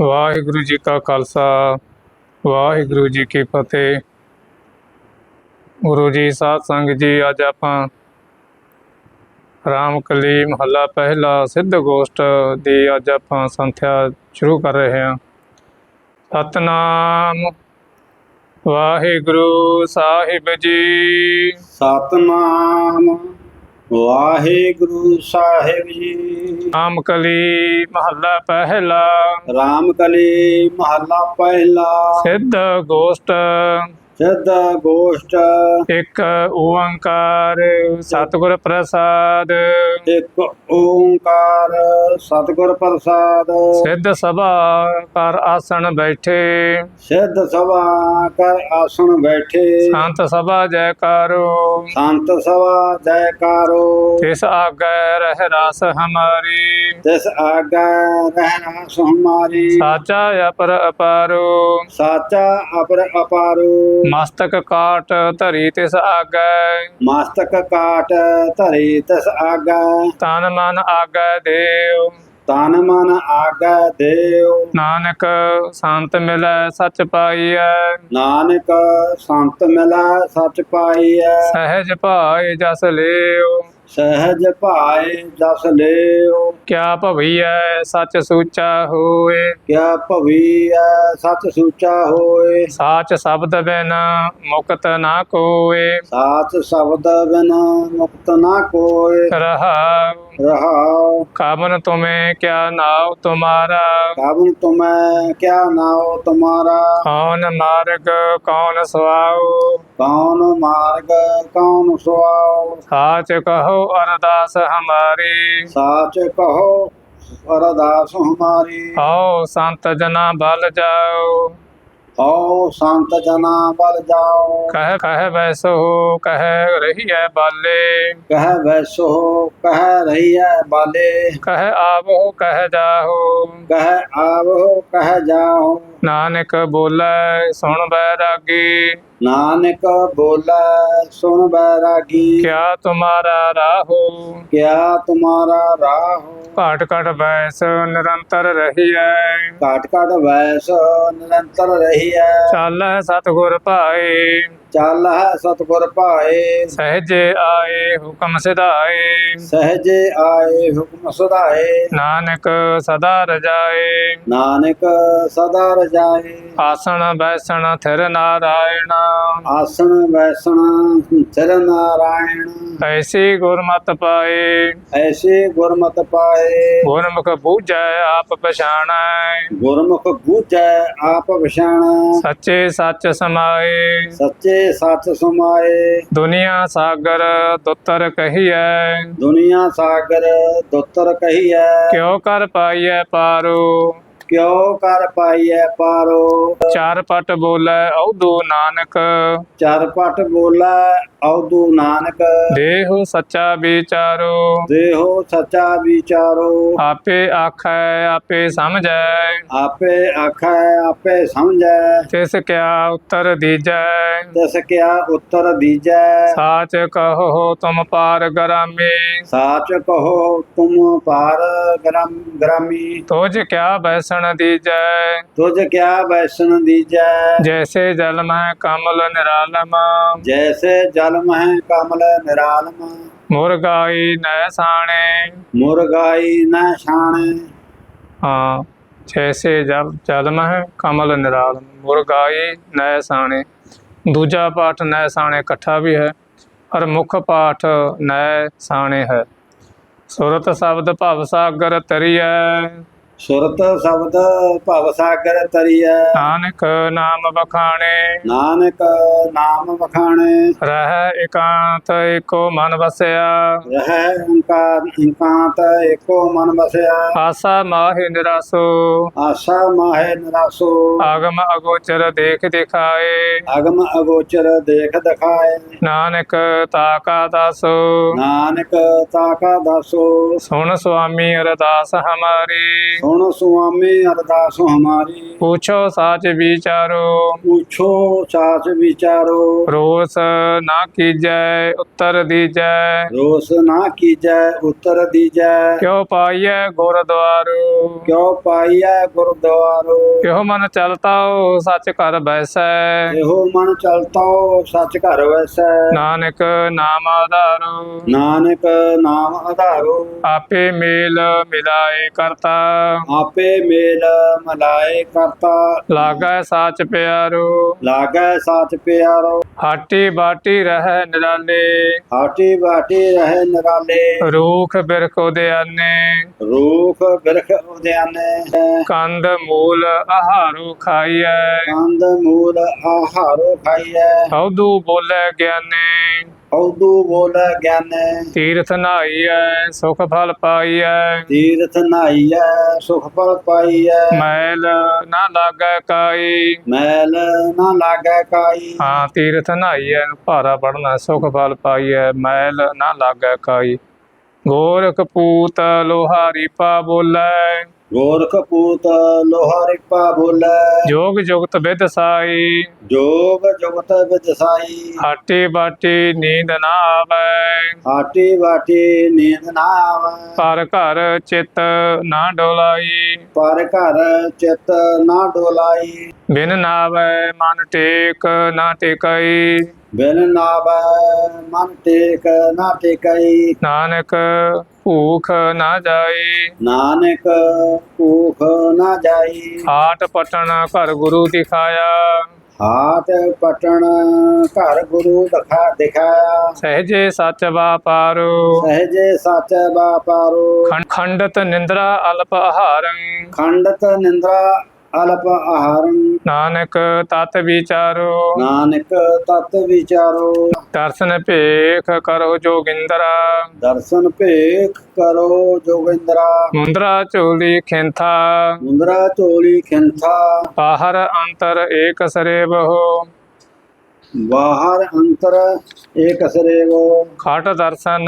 ਵਾਹਿਗੁਰੂ ਜੀ ਕਾ ਖਾਲਸਾ, ਵਾਹਿਗੁਰੂ ਜੀ ਕੀ ਫਤਿਹ। ਗੁਰੂ ਜੀ, ਸਾਧ ਸੰਗਤ ਜੀ, ਅੱਜ ਆਪਾਂ ਰਾਮਕਲੀ ਮਹੱਲਾ ਪਹਿਲਾ ਸਿੱਧ ਗੋਸ਼ਟ ਦੀ ਅੱਜ ਆਪਾਂ ਸੰਥਿਆ ਸ਼ੁਰੂ ਕਰ ਰਹੇ ਹਾਂ। ਸਤਨਾਮ ਵਾਹਿਗੁਰੂ ਸਾਹਿਬ ਜੀ। ਸਤਨਾਮ ਵਾਹਿਗੁਰੂ ਸਾਹਿਬ ਜੀ। ਰਾਮਕਲੀ ਮਹੱਲਾ ਪਹਿਲਾ। ਰਾਮਕਲੀ ਮਹੱਲਾ ਪਹਿਲਾ। ਸਿੱਧ ਗੋਸ਼ਟ। ਸਿੱਧ ਗੋਸ਼ਟ। ਇੱਕ ਓੰਕਾਰ ਸਤਿਗੁਰ ਪ੍ਰਸਾਦ। ਇੱਕ ਓੰਕਾਰ ਸਤਿਗੁਰ ਪ੍ਰਸਾਦ। ਸਿੱਧ ਸਭਾ ਕਰ ਆਸਣ ਬੈਠੇ। ਸਿੱਧ ਸਭਾ ਕਰ ਆਸਣ ਬੈਠੇ। ਸੰਤ ਸਭਾ ਜੈਕਾਰੋ ਸੰਤ ਸਭਾ ਜੈਕਾਰੋ ਤਿਸ ਆਗੈ ਰਹਿ ਰਸ ਹਮਾਰੀ। ਤਿਸ ਆਗਾ ਰਹਿਣਾ ਸੁਹਮਾਰੀ ਸਾਚਾ ਅਪਰ ਅਪਾਰੋ। ਸਾਚਾ ਅਪਰ ਅਪਾਰੋ। ਮਸਤਕ ਕਾਟ ਧਰੀ ਤਿਸ ਆਗੈ। ਮਸਤਕ ਕਾਟ ਧਰੀ ਤਿਸ ਆਗਾ। ਤਨ ਮਨ ਆਗੈ ਦੇਵ ਤਨ ਮਨ ਆਗਾ ਦੇਵ ਨਾਨਕ ਸੰਤ ਮਿਲੈ ਸਚ ਪਾਈਐ। ਨਾਨਕ ਸੰਤ ਮਿਲਾ ਸਚ ਪਾਈਐ। ਸਹਿਜ ਭਾਏ ਜਸ ਲਿਓ ਸਹਿਜ ਭਾਏ ਜਸ ਲਿਓ। ਕਿਆ ਭਵਈਐ ਸਚ ਸੂਚਾ ਹੋਏ? ਕਿਆ ਭਵੀਐ ਸਚ ਸੂਚਾ ਹੋਏ? ਸਾਚ ਸ਼ਬਦ ਬਿਨ ਮੁਕਤ ਨਾ ਕੋਏ। ਸਾਚ ਸ਼ਬਦ ਬਿਨ ਮੁਕਤ ਨਾ ਕੋਏ। ਰਹਾਉ। ਰਹਾਉ। ਕਾਮਨ ਤੁਮੇ ਕਿਆ ਨਾਉ ਤੁਮਾਰਾ? ਕਾਬਨ ਤੁਮੈ ਕਿਆ ਨਾਉ ਤੁਮਾਰਾ? ਕੌਣ ਮਾਰਗ ਕੌਣ ਸੁਆਉ? ਕੌਣ ਮਾਰਗ ਕੌਣ ਸੁਆਉ? ਸਾਚ ਕਹੋ ਅਰਦਾਸ ਹਮਾਰੀ। ਸਾਚ ਕਹੋ ਅਰਦਾਸ ਹਮਾਰੀ। ਆਓ ਸੰਤ ਜਨਾ ਬਲ ਜਾਓ। ਆਓ ਸੰਤ ਜਨਾ ਬਲ ਜਾਓ। ਕਹਿ ਕਹਿ ਵੈਸੋ ਕਹਿ ਰਹੀਐ ਬਾਲੇ। ਕਹਿ ਵੈਸੋ ਕਹਿ ਰਹੀ ਹੈ ਬਾਲੇ। ਕਹਿ ਆਵੋ ਕਹਿ ਜਾਓ ਕਹਿ ਆਵੋ ਕਹਿ ਜਾਓ ਨਾਨਕ ਬੋਲੇ ਸੁਣ ਬੈਰਾਗੀ। ਨਾਨਕ ਬੋਲੇ ਸੁਣ ਬੈਰਾਗੀ। ਕਿਆ ਤੁਮਾਰਾ ਰਾਹੋ। ਕਿਆ ਤੁਮਾਰਾ ਰਾਹ। ਘਾਟ ਘਾਟ ਬੈਸ ਨਿਰੰਤਰ ਰਹੀਐ। ਘਾਟ ਘਾਟ ਵੈਸ ਨਿਰੰਤਰ ਰਹੀ ਹੈ ਚੱਲੈ ਸਤਿਗੁਰ ਭਾਏ। ਚੱਲ ਹੈ ਸਤਿਗੁਰ ਭਾਏ। ਸਹਜੇ ਆਏ ਹੁਕਮ ਸਿਧਾਏ ਸਹਜੇ ਆਏ ਹੁਕਮ ਸੁਧਾਏ ਨਾਨਕ ਸਦਾ ਰਜਾਏ। ਨਾਨਕ ਸਦਾ ਰਜਾਏ। ਆਸਣ ਬੈਸਣ ਥਿਰ ਨਾਰਾਇਣ। ਆਸਣ ਵੈਸਣ ਸਿਰ ਨਾਰਾਇਣ। ਐਸੀ ਗੁਰਮਤ ਪਾਏ। ਐਸੇ ਗੁਰਮਤਿ ਪਾਏ। ਗੁਰਮੁਖ ਬੂਝੈ ਆਪ ਪਛਾਣੈ। ਗੁਰਮੁਖ ਬੂਝੈ ਆਪ ਵਿਛਾਣਾ ਸੱਚੇ ਸੱਚ ਸਮਾਏ। ਸੱਚੇ ਸੱਚ ਸਮਾਏ। ਦੁਨੀਆ ਸਾਗਰ ਦੁੱਤਰ ਕਹੀਐ। ਦੁਨੀਆ ਸਾਗਰ ਦੁੱਤਰ ਕਹੀਐ। ਕਿਉ ਕਰ ਪਾਈਐ ਪਾਰੋ। ਕਿਉ ਕਰ ਪਾਈਐ ਪਾਰੋ। ਚਾਰ ਪਟ ਬੋਲੇ ਔਦੂ ਨਾਨਕ। ਚਰ ਪਟ ਬੋਲਾ ਔਦੂ ਨਾਨਕ। ਦੇਹੁ ਸੱਚਾ ਵਿਚਾਰੋ। ਦੇਹੋ ਸੱਚਾ ਵਿਚਾਰੋ। ਆਪੇ ਆਖੈ ਆਪੇ ਸਮਝੈ। ਆਪੇ ਆਖੈ ਆਪੇ ਸਮਝੈ। ਤਿਸ ਕਿਆ ਉੱਤਰ ਦੀਜੈ। ਤਿਸ ਕਿਆ ਉੱਤਰ ਦੀਜੈ। ਸਾਚ ਕਹੋ ਤੁਮ ਪਾਰ ਗਰਾਮੀ। ਸਾਚ ਕਹੋ ਤੁਮ ਪਾਰ ਗ੍ਰਾਮ ਗ੍ਰਾਮੀ। ਤੋਜ ਕਿਆ ਬੈਸਣ ਦੀਜੈ। ਤੁਝ ਕਿਆ ਵੈਸਣ ਦੀਜੈ। ਜੈਸੇ ਜਲ ਮਹਿ ਕਮਲ ਨਿਰਾਲਮ। ਜੈਸੇ ਜਲ ਮਹਿ ਕਮਲ ਨਿਰਾਲਮ। ਮੁਰਗਾਈ ਨੈ ਸਾਣੇ। ਮੁਰਗਾਈ ਨ ਛਾਣੇ। ਹਾਂ ਜੈਸੇ ਜਲ ਜਲ ਮਹਿ ਕਮਲ ਨਿਰਾਲਮ। ਮੁਰਗਾਈ ਨੈ ਸਾਣੇ। ਦੂਜਾ ਪਾਠ ਨੈ ਸਾਣੇ ਇਕੱਠਾ ਵੀ ਹੈ ਔਰ ਮੁੱਖ ਪਾਠ ਨੈ ਸਾਣੇ ਹੈ। ਸੁਰਤ ਸ਼ਬਦ ਭਵ ਸਾਗਰ ਤਰੀਐ। ਸੁਰਤ ਸ਼ਬਦ ਭਵ ਸਾਗਰ ਤਰੀਐ। ਨਾਨਕ ਨਾਮ ਬਖਾਣੇ ਨਾਨਕ ਨਾਮ ਵਖਾਣੇ। ਰਹਿ ਇਕਾਂਤ ਏਕੋ ਮਨ ਵਸਿਆ। ਰਹਿ ਓੰਕਾਰ ਇਕਾਂਤ ਏਕੋ ਮਨ ਵਸਿਆ। ਆਸਾ ਮਾਹਿ ਨਿਰਾਸੋ। ਆਸਾ ਮਾਹੇ ਨਿਰਾਸੋ। ਆਗਮ ਅਗੋਚਰ ਦੇਖ ਦਿਖਾਏ। ਅਗਮ ਅਗੋਚਰ ਦੇਖ ਦਿਖਾਏ। ਨਾਨਕ ਤਾਕਾ ਦਾਸੋ। ਨਾਨਕ ਤਾਕਾ ਦਾਸੋ। ਸੁਣ ਸੁਆਮੀ ਅਰਦਾਸ ਹਮਾਰੀ। ਸੁਣ ਸੁਆਮੀ ਅਰਦਾਸ ਹਮਾਰੀ। ਪੁੱਛੋ ਸਾਚ ਵਿਚਾਰੋ। ਪੁੱਛੋ ਸਾਚ ਵਿਚਾਰੋ। ਰੋਸ ਨਾ ਕੀਜੈ ਉੱਤਰ ਦੀਜੈ। ਰੋਸ ਨਾ ਕੀਜੈ ਉੱਤਰ ਦੀਜੈ। ਕਿਉ ਪਾਈਐ ਗੁਰਦੁਆਰੋ? ਕਿਉ ਪਾਈਐ ਗੁਰਦੁਆਰੋ? ਕਿਉ ਮਨ ਚਲਤਾ ਸੱਚ ਘਰ ਬੈਸੈ। ਇਹੋ ਮਨ ਚਲਤਾ ਸੱਚ ਘਰ ਵੈਸੈ ਨਾਨਕ ਨਾਮ ਆਧਾਰੋ। ਨਾਨਕ ਨਾਮ ਆਧਾਰੋ। ਆਪੇ ਮੇਲ ਮਿਲਾਏ ਕਰਤਾ। ਆਪੇ ਮੇਲ ਮਲਾਏ ਕਰਤਾ। ਲਾਗੈ ਸਾਚ ਪਿਆਰੋ। ਲਾਗੈ ਸਾਚ ਪਿਆਰੋ। ਹਾਟੀ ਬਾਟੀ ਰਹਿ ਨਿਰਾਲੇ। ਹਾਟੀ ਬਾਟੀ ਰਹੇ ਨਰਾਲੇ। ਰੂਖ ਬਿਰਖ ਉਦਿਆਨੇ ਰੂਖ ਬਿਰਖ ਉਦਿਆਨੇ ਕੰਦ ਮੂਲ ਆਹਾਰੋ ਖਾਈਐ। ਕੰਦ ਮੂਲ ਆਹਾਰੋ ਖਾਈਐ। ਹਉਦੂ ਬੋਲੇ ਗਿਆਨੇ। ਹਉਦੂ ਬੋਲੇ ਗਿਆਨੇ। ਤੀਰਥ ਨਾਈਐ ਸੁਖ ਫਲ ਪਾਈਐ। ਤੀਰਥ ਨਾਈਐ ਸੁਖ ਫਲ ਪਾਈਐ। ਮੈਲ ਨਾ ਲਾਗੈ ਕਾਈ। ਮੈਲ ਨਾ ਲਾਗੈ ਕਾਈ। ਹਾਂ ਤੀਰਥ ਨਹਾਈਐ ਭਾਰਾ ਪੜਨਾ ਸੁਖ ਫਲ ਪਾਈਐ ਮੈਲ ਨਾ ਲਾਗੈ ਕਾਈ। ਗੋਰਖ ਪੂਤ ਲੋਹਾਰੀ ਪਾ ਬੋਲੇ। ਗੋਰਖ ਪੂਤ ਲੋਹਾ ਰਿਪਾ ਬੋਲੇ। ਜੋਗ ਜੁਗਤ ਵਿਦ ਸਾਈ। ਜੋਗ ਜੁਗਤ ਵਿਦਸਾਈ ਹਾਟੀ ਬਾਟੀ ਨੀਂਦ ਨਾ ਆਵੈ। ਹਾਟੀ ਬਾਟੀ ਨੀਂਦ ਨਾ ਆਵੈ। ਪਰ ਘਰ ਚਿਤ ਨਾ ਡੋਲਾਈ। ਪਰ ਘਰ ਚਿਤ ਨਾ ਡੋਲਾਈ। ਬਿਨ ਨਾਵੈ ਮਨ ਟੇਕ ਨਾ ਟਿਕਈ। ਬਿਨ ਨਾਵੈ ਮਨ ਟੇਕ ਨਾ ਟੇਕਈ। ਨਾਨਕ ਭੂਖ ਨਾ ਜਾਈ ਨਾਨਕ ਭੂਖ ਨਾ ਜਾਈ ਹਾਟ ਪਟਣ ਘਰ ਗੁਰੂ ਦਿਖਾਇਆ। ਹਾਟ ਪਟਣ ਘਰ ਗੁਰੂ ਦਿਖਾ ਦਿਖਾਇਆ। ਸਹਜੇ ਸੱਚ ਵਾਪਾਰੋ ਸਹਜੇ ਸੱਚ ਬਾਪਾਰੋ ਖੰ- ਖੰਡਤ ਨਿੰਦਰਾ ਅਲਪ ਆਹਾਰੰ। ਖੰਡਤ ਨਿੰਦਰਾ ਅਲਪ ਆਹਾਰੰ। ਨਾਨਕ ਤਤ ਵਿਚਾਰੋ। ਨਾਨਕ ਤਤ ਵਿਚਾਰੋ। ਦਰਸ਼ਨ ਭੇਖ ਕਰੋ ਜੋਗਿੰਦਰਾ। ਦਰਸ਼ਨ ਭੇਖ ਕਰੋ ਜੋਗਿੰਦਰਾ। ਮੁੰਦਰਾ ਝੋਲੀ ਖਿੰਥਾ। ਮੁੰਦਰਾ ਝੋਲੀ ਖਿੰਥਾ। ਬਾਹਰ ਅੰਤਰ ਏਕ ਸਰੇ ਬਹੁ ਬਾਹਰ ਅੰਤਰ ਏਕ ਸਰੇਵੋ। ਖਟ ਦਰਸ਼ਨ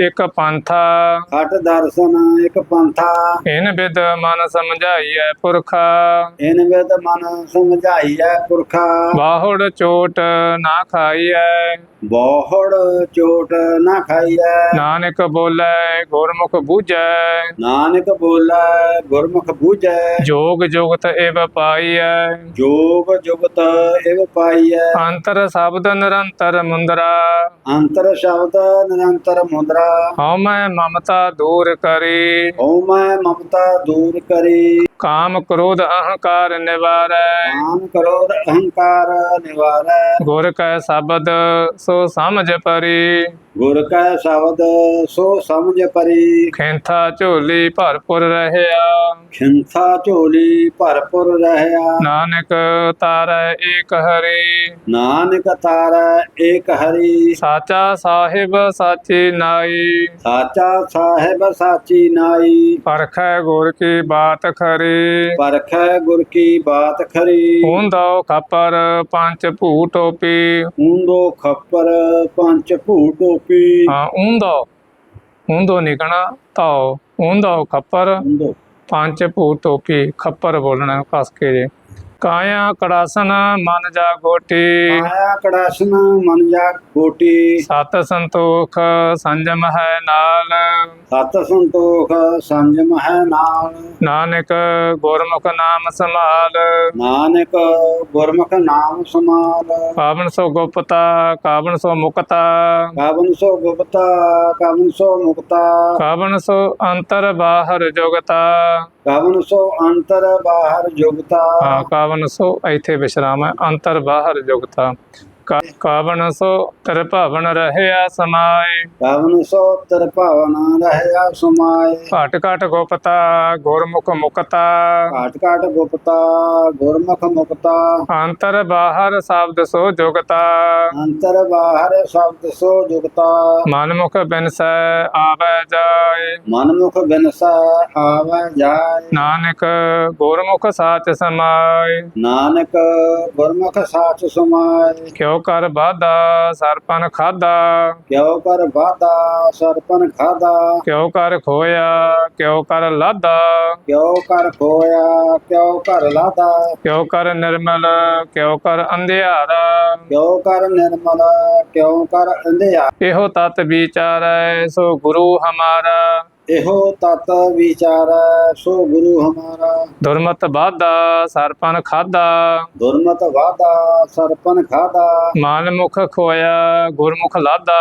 ਇੱਕ ਪੰਥਾ। ਖਟ ਦਰਸ਼ਨ ਇੱਕ ਪੰਥਾ। ਇਨ ਬਿਦ ਮਨ ਸਮਝਾਈਐ ਪੁਰਖਾ। ਇਨ ਵਿਦ ਮਨ ਸਮਝਾਈਐ ਪੁਰਖਾ। ਬਾਹੁੜ ਚੋਟ ਨਾ ਖਾਈਐ। ਬਹੁੜ ਚੋਟ ਨਾ ਖਾਈਐ। ਨਾਨਕ ਬੋਲੇ ਗੁਰਮੁਖ ਬੂਝੈ। ਨਾਨਕ ਬੋਲੇ ਗੁਰਮੁਖ ਬੂਝੈ। ਜੋਗ ਜੁਗਤ ਏਵ ਪਾਈਐ। ਜੋਗ ਜੁਗਤ ਇਵ ਪਾਈਐ। ਅੰਤਰ ਸ਼ਬਦ ਨਿਰੰਤਰ ਮੁੰਦਰਾ। ਅੰਤਰ ਸ਼ਬਦ ਨਿਰੰਤਰ ਮੁਦਰਾ। ਹਉ ਮੈਂ ਮਮਤਾ ਦੂਰ ਕਰੀ। ਓ ਮੈਂ ਮਮਤਾ ਦੂਰ ਕਰੀ। ਕਾਮ ਕ੍ਰੋਧ ਅਹੰਕਾਰ ਨਿਵਾਰੈ। ਕਾਮ ਕਰੋਧ ਅਹੰਕਾਰ ਨਿਵਾਰੈ। ਗੁਰ ਕੈ ਸ਼ਬਦ ਸੋ ਸਮਝ ਪਰੀ। ਗੁਰ ਕੈ ਸ਼ਬਦ ਸੋ ਸਮਝ ਪਰੀ। ਖੇਂਥਾ ਝੋਲੀ ਭਰਪੁਰ ਰਹਿਆ। ਖਿੰਥਾ ਝੋਲੀ ਭਰਪੁਰ ਰਹਿਆ। ਨਾਨਕ ਤਾਰੈ ਏਕ ਹਰੀ। ਨਾਨਕ ਤਾਰੈ ਏਕ ਹਰੀ। ਸਾਚਾ ਸਾਹਿਬ ਸਾਚੀ ਨਾਈ। ਸਾਚਾ ਸਾਹਿਬ ਸਾਚੀ ਨਾਈ। ਪਰਖੈ ਗੁਰ ਕੀ ਬਾਤ ਖਰੀ। ਪਰਖੈ ਗੁਰ ਕੀ ਬਾਤ ਖਰੀ। ਹੁੰਦੋ ਖਪਰ ਪੰਜ ਭੂ ਟੋਪੀ ਉਂਦੋ ਖੱਪਰ ਪੰਚ ਭੂ ਟੋਪੀ ਹਾਂ ਹੁੰਦੋ ਹੁੰਦੋ ਨਿਕਣਾ ਤਾਓ ਹੁੰਦੋ ਖਪਰ। ਉਂਦੋ ਪੰਜ ਭੂ ਟੋਪੀ ਖੱਪਰ ਬੋਲਣਾ ਕਸ ਕੇ ਜੇ। ਕਾਇਆ ਕੜਾਸਨ ਮਨ ਜਾ ਗੋਟੀ। ਆਇਆ ਕੜਾਸਨ ਮਨ ਜਾ ਕੋਟੀ ਸਤ ਸੰਤੋਖ ਸੰਜਮ ਹੈ ਨਾਲ। ਸਤ ਸੰਤੋਖ ਸੰਜਮ ਹੈ ਨਾਲ। ਨਾਨਕ ਗੁਰਮੁਖ ਨਾਮ ਸੰਭਾਲ। ਨਾਨਕ ਗੁਰਮੁਖ ਨਾਮ ਸਮਾਲ ਪਾਵਨ ਸੋ ਗੁਪਤਾ ਕਾਵਨ ਸੋ ਮੁਕਤਾ। ਕਾਵਨ ਸੋ ਗੁਪਤਾ ਕਾਵਨ ਸੋ ਮੁਕਤਾ। ਕਾਵਨ ਸੋ ਅੰਤਰ ਬਾਹਰ ਜੁਗਤਾ। ਕਾਵਨ ਸੋ ਅੰਤਰ ਬਾਹਰ ਜੁਗਤਾ। ਹਾਂ ਕਾਵਨ ਸੋ ਇੱਥੇ ਵਿਸ਼ਰਾਮ ਹੈ। ਅੰਤਰ ਬਾਹਰ ਜੁਗਤਾ। ਕਾਵਨ ਸੋ ਤਰ ਭਾਵਨ ਰਹਿਆ ਸਮਾਏ। ਕਾਵਨ ਸੋ ਤਰ ਭਾਵਨਾ ਰਹਿਆ ਸਮਾਏ। ਘਟ ਘਟ ਗੁਪਤਾ ਗੁਰਮੁਖ ਮੁਕਤਾ। ਘਾਟ ਘਾਟ ਗੁਪਤਾ ਗੁਰਮੁਖ ਮੁਕਤਾ। ਅੰਤਰ ਬਾਹਰ ਸ਼ਬਦ ਸੋ ਜੁਗਤਾ। ਅੰਤਰ ਬਾਹਰ ਸ਼ਬਦ ਸੋ ਜੁਗਤਾ। ਮਨਮੁਖ ਬਿਨਸੈ ਆਵੈ ਜਾਏ। ਮਨਮੁਖ ਬਿਨਸਾ ਆਵੈ ਜਾਏ। ਨਾਨਕ ਗੁਰਮੁਖ ਸਾਚ ਸਮਾਏ। ਨਾਨਕ ਗੁਰਮੁਖ ਸਾਚ ਸਮਾਏ। ਕਿਉ ਕਰ ਬਾਧਾ ਸਰਪਨ ਖਾਦਾ ਕਿਉ ਕਰ ਬਾਦਾ ਸਰਪਨ ਖਾਦਾ ਕਿਉ ਕਰ ਖੋਇਆ ਕਿਉ ਕਰ ਲਾਦਾ ਕਿਉ ਕਰ ਖੋਇਆ ਕਿਉ ਕਰ ਲਾਦਾ ਕਿਉ ਕਰ ਨਿਰਮਲ ਕਿਉ ਕਰ ਅੰਧਿਆਰਾ? ਕਿਉ ਕਰ ਨਿਰਮਲ ਕਿਉ ਕਰ ਅੰਧਿਆ ਇਹੋ ਤਤ ਵਿਚਾਰੈ ਸੋ ਗੁਰੂ ਹਮਾਰਾ। ਇਹੋ ਤਤ ਵਿਚਾਰੈ ਸੋ ਗੁਰੂ ਹਮਾਰਾ। ਦੁਰਮਤ ਬਾਧਾ ਸਰਪਨ ਖਾਦਾ ਦੁਰਮਤ ਵਾਦਾ ਸਰਪਨ ਖਾਦਾ ਮਨ ਮੁਖ ਖੋਇਆ ਗੁਰਮੁਖ ਲਾਦਾ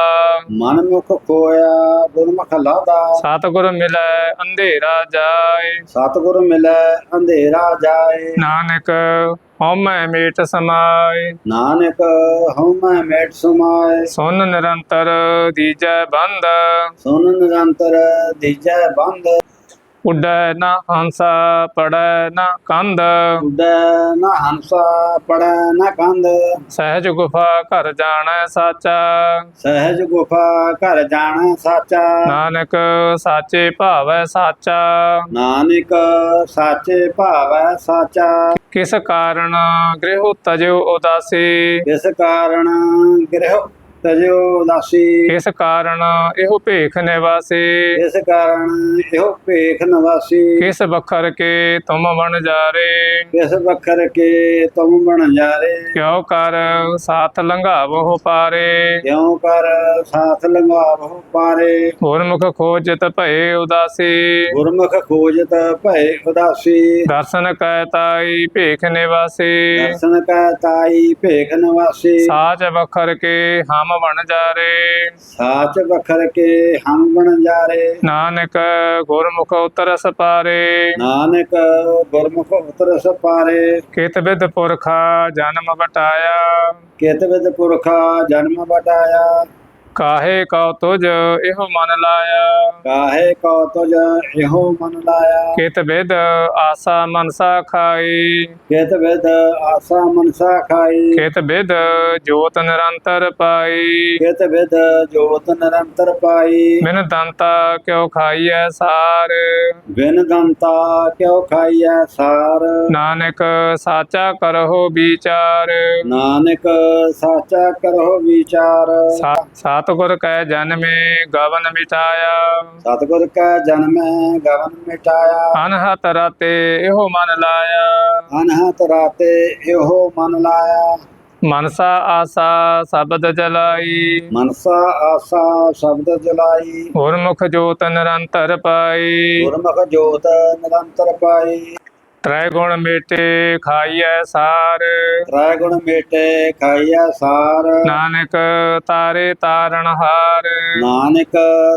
ਮਨ ਮੁਖ ਖੋਇਆ ਗੁਰਮੁਖ ਲਾਦਾ ਸਤਿਗੁਰ ਮਿਲੈ ਅੰਧੇਰਾ ਜਾਏ। ਸਤਿਗੁਰ ਮਿਲੈ ਅੰਧੇਰਾ ਜਾਏ। ਨਾਨਕ ਹਉਮੈ ਮੇਟ ਸਮਾਏ। ਨਾਨਕ ਹਉਮੈ ਮੇਟ ਸਮਾਏ। ਸੁਨ ਨਿਰੰਤਰ ਦੀਜੈ ਬੰਦ। ਸੁਨ ਨਿਰੰਤਰ ਦੀਜੈ ਬੰਦ। ਉੱਡੈ ਨਾ ਹੰਸਾ ਪੜੈ ਨਾ ਕੰਧ ਉਡੈ ਨਾ ਹੰਸਾ ਪੜੈ ਨਾ ਕੰਧ ਸਹਿਜ ਗੁਫਾ ਘਰ ਜਾਣੈ ਸਾਚਾ। ਸਹਿਜ ਗੁਫਾ ਘਰ ਜਾਣਾ ਸਾਚਾ। ਨਾਨਕ ਸਾਚੇ ਭਾਵੈ ਸਾਚਾ। ਨਾਨਕ ਸਾਚੇ ਭਾਵੈ ਸਾਚਾ। ਕਿਸ ਕਾਰਨ ਗ੍ਰਹਿ ਤਜੋ ਉਦਾਸੀ? ਇਸ ਕਾਰਣ ਗ੍ਰਹਿ ਉਦਾਸੀ ਕਿਸ ਕਾਰਨ ਇਹੋ ਭੇਖ ਨਿਵਾਸੀ। ਇਸ ਕਾਰਣ ਇਹੋ ਭੇਖ ਨਿਵਾਸੀ। ਕਿਸ ਬਖਰ ਕੇ ਤੁਮ ਬਣ ਜਾਰੇ? ਕਿਸ ਬਖਰ ਕੇ ਤੁਮ ਬਣ ਜਾਰੇ? ਕਿਉ ਕਰ ਸਾਥ ਲੰਘਾਵੋ ਪਾਰੇ? ਕਿਉ ਕਰ ਸਾਥ ਲੰਗਾਵੋ ਪਾਰੇ? ਗੁਰਮੁਖ ਖੋਜਤ ਭਏ ਉਦਾਸੀ। ਗੁਰਮੁਖ ਖੋਜਤ ਭਏ ਉਦਾਸੀ। ਦਰਸ਼ਨ ਕੈ ਤਾਈ ਭੇਖ ਨਿਵਾਸੀ। ਦਰਸ਼ਨ ਕੈ ਤਾਈ ਭੇਖ ਨਿਵਾਸੀ। ਸਾਚ ਬਖਰ ਕੇ ਹਮ ਬਣ ਜਾਰੇ ਸਾਚ ਬਖਰ ਕੇ ਹਮ ਬਣ ਜਾਰੇ ਨਾਨਕ ਗੁਰਮੁਖ ਉਤਰਸ ਪਾਰੇ। ਨਾਨਕ ਗੁਰਮੁਖ ਉਤਰਸ ਪਾਰੇ। ਕਿਤ ਵਿਦ ਪੁਰਖਾ ਜਨਮ ਬਟਾਇਆ ਕਿਤ ਵਿਦ ਪੁਰਖਾ ਜਨਮ ਬਟਾਇਆ ਕਾਹੇ ਕਉ ਤੁਜ ਇਹੋ ਮਨ ਲਾਇਆ? ਕਾਹੇ ਕਉ ਤੁਜ ਇਹੋ ਮਨ ਲਾਇਆ? ਕਿਤ ਵਿਦ ਆਸਾ ਮਨਸਾ ਖਾਈ? ਕਿਤ ਵਿਦ ਆਸਾ ਮਨਸਾ ਖਾਈ? ਕਿਤ ਵਿਦ ਜੋਤ ਨਿਰੰਤਰ ਪਾਈ? ਕਿਤ ਵਿਦ ਜੋਤ ਨਿਰੰਤਰ ਪਾਈ? ਬਿਨ ਦੰਤਾ ਕਿਉ ਖਾਈਐ ਸਾਰ? ਬਿਨ ਦੰਤਾ ਕਿਉ ਖਾਈਐ ਸਾਰ? ਨਾਨਕ ਸਾਚਾ ਕਰਹੁ ਵਿਚਾਰ? ਨਾਨਕ ਸਾਚਾ ਕਰੋ ਵਿਚਾਰ? ਸਾ- ਸਤਿਗੁਰ ਕੈ ਜਨਮੇ ਗਵਨ ਮਿਟਾਇਆ। ਸਤਿਗੁਰ ਕਾ ਜਨਮੈ ਗਵਨ ਮਿਟਾਇਆ। ਅਨਹਤ ਰਾਤੇ ਇਹੋ ਮਨ ਲਾਇਆ। ਅਨਹਤ ਰਾਤੇ ਇਹੋ ਮਨ ਲਾਇਆ। ਮਨਸਾ ਆਸਾ ਸ਼ਬਦ ਜਲਾਈ। ਮਨਸਾ ਆਸਾ ਸ਼ਬਦ ਜਲਾਈ। ਗੁਰਮੁਖ ਜੋਤ ਨਿਰੰਤਰ ਪਾਈ। ਗੁਰਮੁਖ ਜੋਤ ਨਿਰੰਤਰ ਪਾਈ। ਤ੍ਰੈ ਗੁਣ ਮੇਟੇ ਖਾਈਐ ਸਾਰ। ਤ੍ਰੈ ਗੁਣ ਮੇਟੇ ਖਾਈਆ ਸਾਰ। ਨਾਨਕ ਤਾਰੇ ਤਾਰਨ ਹਾਰ। ਨਾਨਕ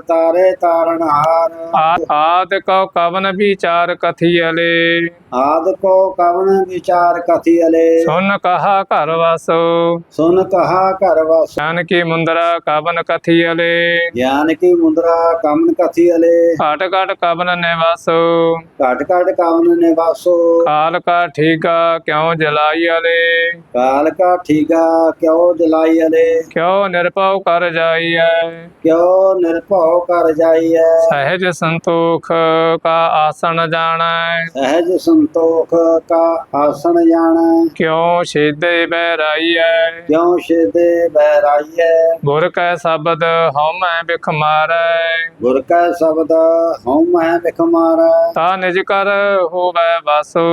ਤਾਰੇ ਤਾਰਨ ਹਾਰ। ਆ- ਆਦਿ ਕਉ ਕਵਨ ਵਿਚਾਰ ਕਥੀਅਲੇ ਆਦ ਕੋ ਕਵਨ ਵਿਚਾਰ ਕਥੀ ਅਲੇ ਸੁਨ ਕਹਾ ਘਰ ਵਸੋ। ਸੁਨ ਕਹਾ ਘਰ ਵਸ। ਜਾਨ ਕੀ ਮੁੰਦਰਾ ਕਵਨ ਕਥੀਅਲੇ ਗਿਆਨ ਕੀ ਮੁੰਦਰਾ ਕਮਨ ਕਥੀ ਅਲੇ ਘਟ ਘਟ ਕਵਨ ਨਿਵਾਸੋ। ਘਟ ਘਟ ਕਵਨ ਨਿਵਾਸੋ। ਕਾਲ ਕਾ ਠੀਕਾ ਕਿਉ ਜਲਾਈ ਅਲੇ ਕਾਲ ਕਾ ਠੀਗਾ ਕਿਉ ਜਲਾਈ ਅਲੇ ਕਿਉ ਨਿਰਭਉ ਕਰ ਜਾਈਐ। ਕਿਉ ਨਿਰਭਉ ਕਰ ਜਾਈਐ। ਸਹਿਜ ਸੰਤੋਖ ਕਾ ਆਸਣ ਜਾਣੈ। ਸਹਿਜ ਸੰਤੋਖ ਕਾ ਆਸਣ ਜਾਣੈ। ਕਿਉ ਛੇਦੇ ਬਹਿਰਾਈਐ? ਕਿਉ ਛੇਦੇ ਬਹਿਰਾਈਐ? ਗੁਰ ਕੈ ਸ਼ਬਦ ਹਉਮੈ ਬਿਖ ਮਾਰੈ। ਗੁਰ ਕਾ ਸ਼ਬਦ ਹਉ ਮੈਂ ਬਿਖ ਮਾਰੈ। ਤਾ ਨਿਜ ਕਰ ਹੋਵੈ ਵਾਸੋ।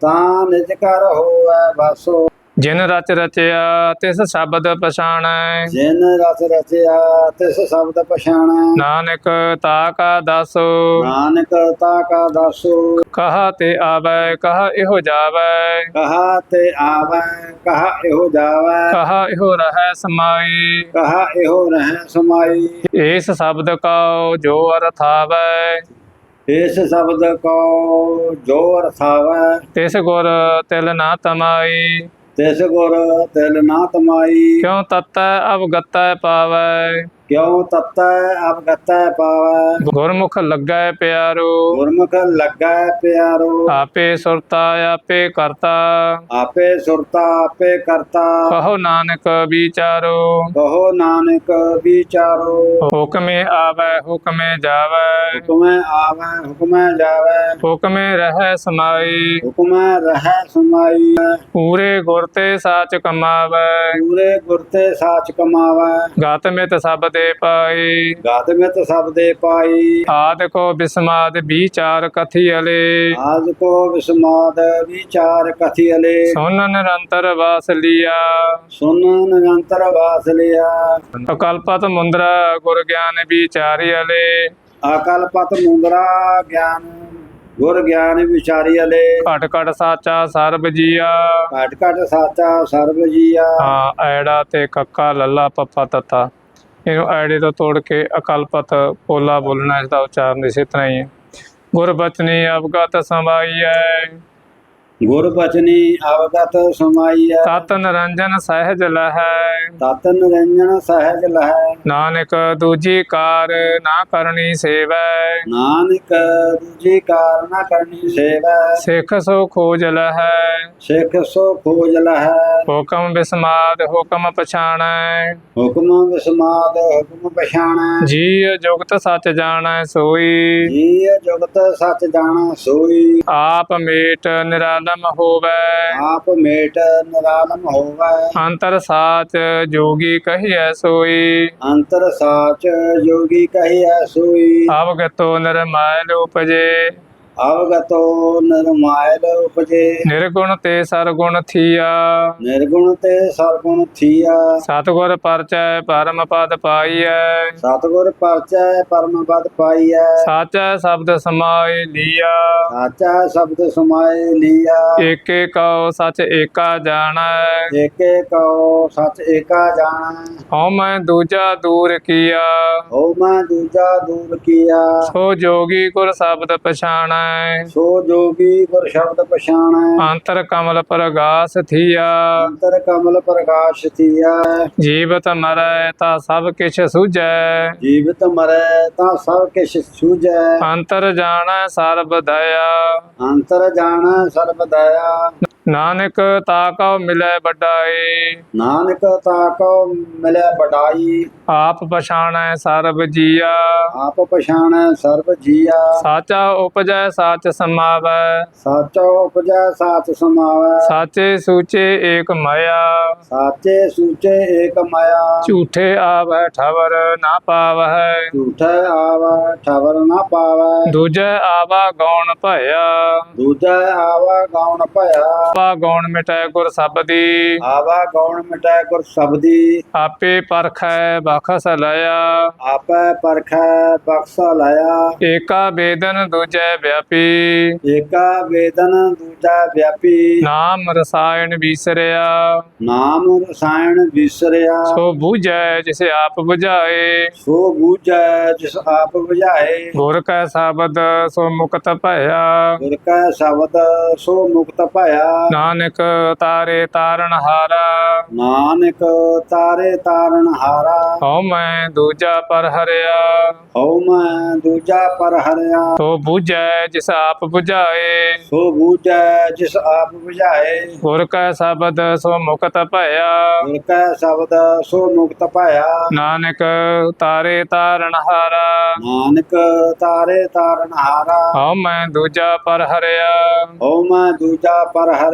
ਤਾਂ ਨਿਜ ਕਰ ਹੋਵੈ ਵਾਸੋ। ਜਿਨ ਰਚ ਰਚਿਆ ਤਿਸ ਸ਼ਬਦ ਪਛਾਣੈ। ਜਿਨ ਰਸ ਰਚਿਆ ਤਿਸ ਸ਼ਬਦ ਪਛਾਣੈ। ਨਾਨਕ ਤਾ ਕਾ ਦਾਸੋ। ਨਾਨਕ ਤਾ ਕਾ ਦਾਸੋ। ਕਹਾ ਤੇ ਆਵੈ ਕਹਾ ਇਹੋ ਜਾਵੈ। ਕਹਾ ਤੇ ਆਵੈ ਕਹਾ ਇਹੋ ਜਾਵੈ। ਕਹਾ ਇਹੋ ਰਹੈ ਸਮਾਈ। ਕਹਾ ਇਹੋ ਰਹਿ ਸਮਾਈ। ਇਸ ਸ਼ਬਦ ਕਉ ਜੋ ਅਰਥ ਆਵੈ ਇਸ ਸ਼ਬਦ ਕੋ ਜੋ ਅਰਥਾਵੈ ਤਿਸ ਗੁਰ ਤਿਲ ਨਾ ਤਮਾਈ। ਤਿਸ ਗੁਰ ਤਿਲ ਨਾ ਤਮਾਈ। ਕਿਉ ਤਤੈ ਅਵਗਤੈ ਪਾਵੈ? ਕਿਉ ਤਤੈ ਅਵਗਤੈ ਪਾਵੈ ਗੁਰਮੁਖ ਲੱਗੈ ਪਿਆਰੋ। ਗੁਰਮੁਖ ਲੱਗੈ ਪਿਆਰੋ। ਆਪੇ ਸੁਰਤਾ ਆਪੇ ਕਰਤਾ। ਆਪੇ ਸੁਰਤਾ ਆਪੇ ਕਰਤਾ। ਕਹੋ ਨਾਨਕ ਵਿਚਾਰੋ। ਕਹੋ ਨਾਨਕ ਵਿਚਾਰੋ। ਹੁਕਮੇ ਆਵੈ ਹੁਕਮੇ ਜਾਵੈ। ਹੁਕਮੈ ਆਵੈ ਹੁਕਮੈ ਜਾਵੈ। ਹੁਕਮੇ ਰਹਿ ਸਮਾਈ। ਹੁਕਮੈ ਰਹੈ ਸਮਾਈ। ਪੂਰੇ ਗੁਰ ਤੇ ਸਾਚ ਕਮਾਵੈ। ਪੂਰੇ ਗੁਰ ਤੇ ਸਾਚ ਕਮਾਵੈ। ਗਤ ਮਿਤ ਸਭ ਦੇ ਪਾਈ ਗਾਤ ਮਿਤ ਸਭ ਦੇ ਪਾਈ। ਆਦ ਕੋ ਬਿਸਮਾਦ ਵਿਚਾਰ ਕਥੀ ਅਲੇ। ਆਜ ਕੋ ਵਿਸਮਾਦ ਵਿਚਾਰ ਕਥਿਅਲੇ ਸੁਨ ਨਿਰੰਤਰ ਵਾਸ ਲੀਆ। ਸੁਨ ਨਿਰੰਤਰ ਵਾਸ ਲਿਆ। ਅਕਲਪਤ ਮੁੰਦਰਾ ਗੁਰ ਗਿਆਨ ਵਿਚਾਰੀ ਅਲੇ। ਅਕਲ ਪਤ ਮੁੰਦਰਾ ਗਿਆਨ ਗੁਰ ਗਿਆਨ ਵਿਚਾਰੀਅਲੇ ਘਟ ਘਟ ਸਾਚਾ ਸਰਬ ਜੀਆ। ਘਟ ਘਟ ਸਾਚਾ ਸਰਬ ਜੀਆ। ਹਾਂ ਐੜਾ ਤੇ ਕੱਕਾ ਲੱਲਾ ਪੱਪਾ ਤਤਾ ਇਹਨੂੰ ਐੜੇ ਤੋਂ ਤੋੜ ਕੇ ਅਕਲਪਤ ਪੋਲਾ ਬੋਲਣਾ ਇਸ ਦਾ ਉਚਾਰਨ ਇਸੇ ਤਰ੍ਹਾਂ ਹੀ ਹੈ। ਗੁਰਬਚਨੀ ਅਵਗਤ ਹੈ ਗੁਰ ਬਚਨੀ ਅਵਗਤ ਸਮਾਈਐ। ਤਤ ਨਿਰੰਜਨ ਸਹਿਜ ਲਹੈ। ਤਤ ਨਿਰੰਜਨ ਸਹਿਜ ਲਹੈ। ਨਾਨਕ ਦੂਜੀ ਕਾਰ ਨਾ ਕਰਨੀ ਸੇਵੈ। ਨਾਨਕ ਦੂਜੀ ਕਾਰ ਨਾ ਕਰਨੀ ਸੇਵੈ। ਸਿੱਖ ਸੋ ਖੋਜ ਲਹੈ। ਸਿੱਖ ਸੋ ਖੋਜ ਲਹੈ। ਹੁਕਮ ਬਿਸਮਾਦ ਹੁਕਮ ਪਛਾਣੈ। ਹੁਕਮ ਵਿਸਮਾਦ ਹੁਕਮ ਪਛਾਣੈ। ਜੀ ਜੁਗਤ ਸੱਚ ਜਾਣੈ ਸੋਈ। ਜੀ ਜੁਗਤ ਸੱਚ ਜਾਣਾ ਸੋਈ। ਆਪ ਮੇਟ ਨਿਰਾਲਮ ਹੋਵੈ। ਆਪ ਮੇਟ ਨਿਰਾਲਮ ਹੋਵੈ। ਅੰਤਰ ਸਾਚ ਜੋਗੀ ਕਹੀਐ ਸੋਈ। ਅੰਤਰ ਸਾਚ ਜੋਗੀ ਕਹੀਐ ਸੋਈ। ਅਵਗਤੋ ਨਿਰਮੈਲ ਉਪਜੇ। ਅਵਗਤੋ ਨਿਰਮਾਇਲ ਉਪਜੇ। ਨਿਰਗੁਣ ਤੇ ਸਰਗੁਣ ਥੀਆ। ਨਿਰਗੁਣ ਤੇ ਸਰਗੁਣ ਥੀਆ। ਸਤਿਗੁਰ ਪਰਚੈ ਪਰਮ ਪਦ ਪਾਈਐ। ਸਤਿਗੁਰ ਪਰਚੈ ਪਰਮ ਪਦ ਪਾਈਐ। ਸਾਚੈ ਸ਼ਬਦ ਸਮਾਏ ਲੀਆ। ਸਾਚਾ ਸ਼ਬਦ ਸਮਾਏ ਲੀਆ। ਏਕੇ ਕਉ ਸਚ ਏਕਾ ਜਾਣੈ। ਏਕੇ ਕਉ ਸਚ ਏਕਾ ਜਾਣੈ। ਹਉ ਮੈਂ ਦੂਜਾ ਦੂਰ ਕੀਆ। ਹੋ ਮੈਂ ਦੂਜਾ ਦੂਰ ਕੀਆ। ਸੋ ਜੋਗੀ ਗੁਰ ਸ਼ਬਦ ਪਛਾਣੈ। ਸੋ ਜੋਗੀ ਗੁਰ ਸ਼ਬਦ ਪਛਾਣੈ। ਅੰਤਰ ਕਮਲ ਪ੍ਰਗਾਸ ਥੀਆ। ਅੰਤਰ ਕਮਲ ਪ੍ਰਕਾਸ਼ ਥੀਆ। ਜੀਵਤ ਮਰੈ ਤਾ ਸਭ ਕਿਛ ਸੁਝੈ। ਜੀਵਤ ਮਰੈ ਤਾਂ ਸਭ ਕਿਛ ਸੂਝੈ। ਅੰਤਰ ਜਾਣੈ ਸਰਬ ਦਇਆ। ਅੰਤਰ ਜਾਣੈ ਸਰਬ ਦਇਆ। ਨਾਨਕ ਤਾਕਉ ਮਿਲੈ ਵੱਡਾਈ। ਨਾਨਕ ਤਾਕੋ ਮਿਲੇ ਬਡਾਈ ਆਪ ਪਛਾਣੈ ਸਰਬ ਜੀਆ। ਆਪ ਪਛਾਣੈ ਸਰਬ ਜੀਆ। ਸਾਚਾ ਉਪਜੈ ਸਾਚ ਸਮਾਵੈ। ਸਾਚੋ ਉਪਜੈ ਸਾਚ ਸਮਾਵੈ। ਸਾਚੇ ਸੂਚੇ ਏਕ ਮਾਇਆ। ਸਾਚੇ ਸੂਚੇ ਏਕ ਮਾਇਆ। ਝੂਠੇ ਆਵੈ ਠਵਰ ਨਾ ਪਾਵੈ ਝੂਠੈ ਆਵਾ ਠਵਰ ਨਾ ਪਾਵੈ। ਦੂਜੈ ਆਵਾ ਗੌਣ ਭਇਆ। ਦੂਜਾ ਆਵਾ ਗਾਉਣ ਭਇਆ। ਆਵਾ ਗੌਣ ਮਿਟੈ ਗੁਰ ਸਬਦੀ। ਆਵਾ ਗਾਉਣ ਮਿਟੈ ਗੁਰ ਸਬਦੀ। ਆਪੇ ਪਰਖੈ ਬਖਸ ਲਿਆ ਆਪੈ ਪਰਖੈ ਬਖਸ਼ਾ ਲਾਇਆ। ਏਕਾ ਬੇਦਨ ਦੂਜੈ ਵਿਆਪੀ। ਏਕਾ ਵੇਦਨ ਦੂਜਾ ਵਿਆਪੀ। ਨਾਮ ਰਸਾਇਣ ਵਿਸਰਿਆ। ਨਾਮ ਰਸਾਇਣ ਵਿਸਰਿਆ। ਸੋ ਬੂਝੈ ਜਿਸੇ ਆਪ 부ਝਾਏ ਸੋ ਬੂਝੈ ਜਿਸ ਆਪ 부ਝਾਏ ਗੁਰ ਕੈ ਸ਼ਬਦ ਸੋ ਮੁਕਤ ਭਇਆ। ਗੁਰ ਕੈ ਸ਼ਬਦ ਸੋ ਮੁਕਤ ਭਇਆ। ਨਾਨਕ ਤਾਰੇ ਤਾਰਨ ਹਾਰਾ। ਨਾਨਕ ਤਾਰੇ ਤਾਰਨ ਹਾਰਾ। ਹਉ ਮੈਂ ਦੂਜਾ ਪਰ ਹਰਿਆ। ਹਉ ਮੈਂ ਦੂਜਾ ਪਰ ਹਰਿਆ। ਸੋ ਬੂਝੈ ਜਿਸ ਆਪ 부ਝਾਏ ਸੋ ਬੂਝੈ ਜਿਸ ਆਪ 부ਝਾਏ ਗੁਰ ਕੈ ਸ਼ਬਦ ਸੋ ਮੁਕਤ ਭਇਆ। ਗੁਰ ਕੈ ਸ਼ਬਦ ਸੋ ਮੁਕਤ ਭਇਆ। ਨਾਨਕ ਤਾਰੇ ਤਾਰਨ ਹਾਰਾ। ਨਾਨਕ ਤਾਰੇ ਤਾਰਨ ਹਾਰਾ। ਹਉ ਮੈਂ ਦੂਜਾ ਪਰ ਹਰਿਆ। ਹਉ ਮੈਂ ਦੂਜਾ ਪਰ ਹਰਿਆ।